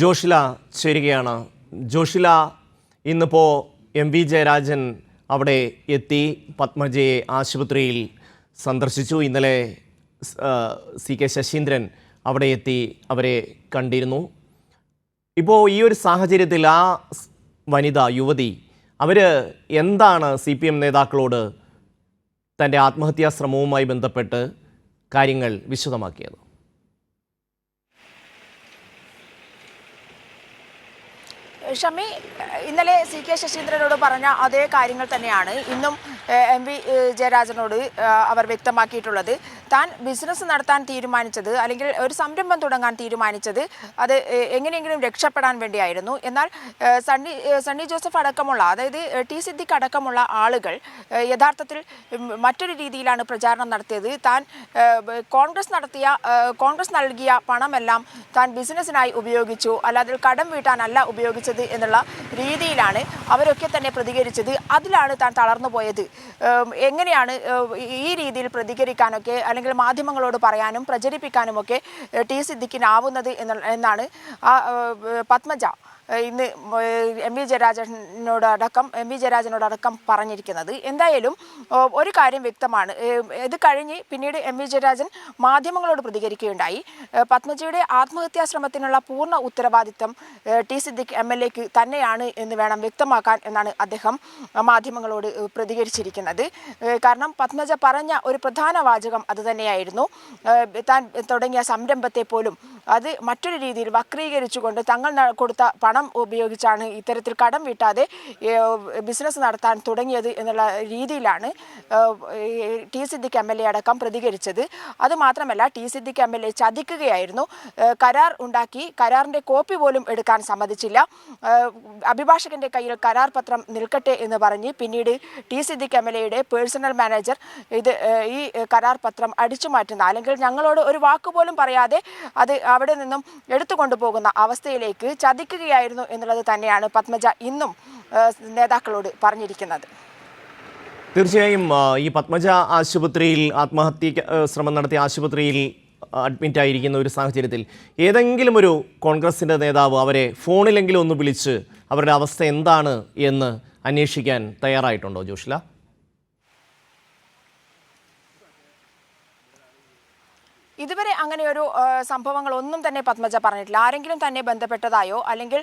ജോഷില ചേരുകയാണ്. ജോഷില ഇന്നിപ്പോൾ M V Jayarajan അവിടെ എത്തി പത്മജയെ ആശുപത്രിയിൽ സന്ദർശിച്ചു. ഇന്നലെ സി കെ ശശീന്ദ്രൻ അവിടെ എത്തി അവരെ കണ്ടിരുന്നു. ഇപ്പോൾ ഈ ഒരു സാഹചര്യത്തിൽ ആ വനിത യുവതി അവർ എന്താണ് സി പി എം നേതാക്കളോട് തന്റെ ആത്മഹത്യാ ശ്രമവുമായി ബന്ധപ്പെട്ട് കാര്യങ്ങൾ വിശദമാക്കിയത്? ഷമി ഇന്നലെ സി കെ ശശീന്ദ്രനോട് പറഞ്ഞ അതേ കാര്യങ്ങൾ തന്നെയാണ്. ഇന്നും എം വി ജയരാജനോട് അവർ വ്യക്തമാക്കിയിട്ടുള്ളത്. താൻ ബിസിനസ് നടത്താൻ തീരുമാനിച്ചത് അല്ലെങ്കിൽ ഒരു സംരംഭം തുടങ്ങാൻ തീരുമാനിച്ചത് അത് എങ്ങനെയെങ്കിലും രക്ഷപ്പെടാൻ വേണ്ടിയായിരുന്നു. എന്നാൽ സണ്ണി സണ്ണി ജോസഫ് അടക്കമുള്ള അതായത് ടി സിദ്ദിഖ് അടക്കമുള്ള ആളുകൾ യഥാർത്ഥത്തിൽ മറ്റൊരു രീതിയിലാണ് പ്രചാരണം നടത്തിയത്. താൻ കോൺഗ്രസ് നടത്തിയ കോൺഗ്രസ് നൽകിയ പണമെല്ലാം താൻ ബിസിനസ്സിനായി ഉപയോഗിച്ചു. അല്ലാതെ കടം വീട്ടാനല്ല ഉപയോഗിച്ചത് എന്നുള്ള രീതിയിലാണ് അവരൊക്കെ തന്നെ പ്രതികരിച്ചത്. അതിലാണ് താൻ തളർന്നു പോയത് എങ്ങനെയാണ് ഈ രീതിയിൽ പ്രതികരിക്കാനൊക്കെ അല്ലെങ്കിൽ മാധ്യമങ്ങളോട് പറയാനും പ്രചരിപ്പിക്കാനുമൊക്കെ ടി സിദ്ദിഖിനാവുന്നത് എന്നാണ് പത്മജ ഇന്ന് എം വി ജയരാജനോടടക്കം എം വി ജയരാജനോടടക്കം പറഞ്ഞിരിക്കുന്നത്. എന്തായാലും ഒരു കാര്യം വ്യക്തമാണ്. ഇത് കഴിഞ്ഞ് പിന്നീട് എം വി ജയരാജൻ മാധ്യമങ്ങളോട് പ്രതികരിക്കുകയുണ്ടായി. പത്മജിയുടെ ആത്മഹത്യാ ശ്രമത്തിനുള്ള പൂർണ ഉത്തരവാദിത്തം ടി സിദ്ദിഖ് എം എൽ എക്ക് തന്നെയാണ് എന്ന് വേണം വ്യക്തമാക്കാൻ എന്നാണ് അദ്ദേഹം മാധ്യമങ്ങളോട് പ്രതികരിച്ചിരിക്കുന്നത്. ഏഹ്, കാരണം പത്മജ പറഞ്ഞ ഒരു പ്രധാന വാചകം അത് തന്നെയായിരുന്നു. താൻ തുടങ്ങിയ സംരംഭത്തെ പോലും അത് മറ്റൊരു രീതിയിൽ വക്രീകരിച്ചുകൊണ്ട് തങ്ങൾ കൊടുത്ത പണം ഉപയോഗിച്ചാണ് ഇത്തരത്തിൽ കടം വീട്ടാതെ ബിസിനസ് നടത്താൻ തുടങ്ങിയത് എന്നുള്ള രീതിയിലാണ് T Siddique M L A അടക്കം പ്രതികരിച്ചത്. അതുമാത്രമല്ല T Siddique M L A ചതിക്കുകയായിരുന്നു. കരാർ ഉണ്ടാക്കി കരാറിന്റെ കോപ്പി പോലും എടുക്കാൻ സമ്മതിച്ചില്ല. അഭിഭാഷകന്റെ കയ്യിൽ കരാർ പത്രം നിൽക്കട്ടെ എന്ന് പറഞ്ഞ് പിന്നീട് ടി സിദ്ദിഖ് എം എൽ എയുടെ പേഴ്സണൽ മാനേജർ ഇത് ഈ കരാർ പത്രം അടിച്ചു മാറ്റുന്ന അല്ലെങ്കിൽ ഞങ്ങളോട് ഒരു വാക്കുപോലും പറയാതെ അത് അവിടെ നിന്നും എടുത്തു കൊണ്ടുപോകുന്ന അവസ്ഥയിലേക്ക് ചതിക്കുകയായിരുന്നു എന്നുള്ളത് തന്നെയാണ് പത്മജ ഇന്നും നേതാക്കളോട് പറഞ്ഞിരിക്കുന്നത്. തീർച്ചയായും ഈ പത്മജ ആശുപത്രിയിൽ ആത്മഹത്യ ശ്രമം നടത്തിയ ആശുപത്രിയിൽ അഡ്മിറ്റ് ആയിരിക്കുന്ന ഒരു സാഹചര്യത്തിൽ ഏതെങ്കിലും ഒരു കോൺഗ്രസിന്റെ നേതാവ് അവരെ ഫോണിലെങ്കിലും ഒന്ന് വിളിച്ച് അവരുടെ അവസ്ഥ എന്താണ് എന്ന് അന്വേഷിക്കാൻ തയ്യാറായിട്ടുണ്ടോ ജോഷില? ഇതുവരെ അങ്ങനെ ഒരു സംഭവങ്ങൾ ഒന്നും തന്നെ പത്മജ പറഞ്ഞിട്ടില്ല. ആരെങ്കിലും തന്നെ ബന്ധപ്പെട്ടതായോ അല്ലെങ്കിൽ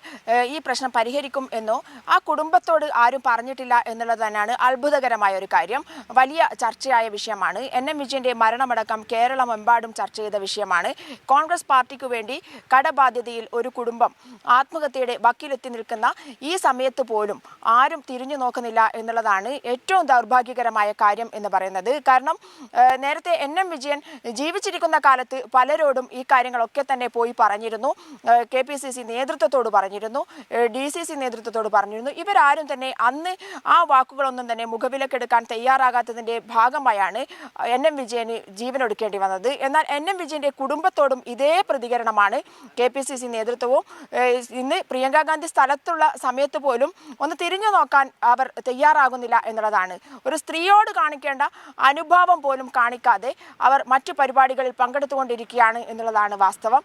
ഈ പ്രശ്നം പരിഹരിക്കും എന്നോ ആ കുടുംബത്തോട് ആരും പറഞ്ഞിട്ടില്ല എന്നുള്ളത് തന്നെയാണ് അത്ഭുതകരമായ ഒരു കാര്യം. വലിയ ചർച്ചയായ വിഷയമാണ്. എൻ എം വിജയന്റെ മരണമടക്കം കേരളമെമ്പാടും ചർച്ച ചെയ്ത വിഷയമാണ്. കോൺഗ്രസ് പാർട്ടിക്ക് വേണ്ടി കടബാധ്യതയിൽ ഒരു കുടുംബം ആത്മഹത്യയുടെ വക്കിലെത്തി നിൽക്കുന്ന ഈ സമയത്ത് പോലും ആരും തിരിഞ്ഞു നോക്കുന്നില്ല എന്നുള്ളതാണ് ഏറ്റവും ദൗർഭാഗ്യകരമായ കാര്യം എന്ന് പറയുന്നത്. കാരണം നേരത്തെ എൻ എം വിജയൻ ജീവിച്ചിരിക്കുന്ന കാലത്ത് പലരോടും ഈ കാര്യങ്ങളൊക്കെ തന്നെ പോയി പറഞ്ഞിരുന്നു. കെ പി സി സി നേതൃത്വത്തോട് പറഞ്ഞിരുന്നു. ഡി സി സി നേതൃത്വത്തോട് പറഞ്ഞിരുന്നു. ഇവരാരും തന്നെ അന്ന് ആ വാക്കുകളൊന്നും തന്നെ മുഖവിലക്കെടുക്കാൻ തയ്യാറാകാത്തതിന്റെ ഭാഗമായാണ് എൻ എം വിജയന് ജീവനൊടുക്കേണ്ടി വന്നത്. എന്നാൽ എൻ എം വിജയന്റെ കുടുംബത്തോടും ഇതേ പ്രതികരണമാണ് കെ പി സി സി നേതൃത്വവും. ഇന്ന് പ്രിയങ്ക ഗാന്ധി സ്ഥലത്തുള്ള സമയത്ത് പോലും ഒന്ന് തിരിഞ്ഞു നോക്കാൻ അവർ തയ്യാറാകുന്നില്ല എന്നുള്ളതാണ്. ഒരു സ്ത്രീയോട് കാണിക്കേണ്ട അനുഭാവം പോലും കാണിക്കാതെ അവർ മറ്റു പരിപാടികളിൽ പങ്കെടുത്തുകൊണ്ടിരിക്കുകയാണ് എന്നുള്ളതാണ് വാസ്തവം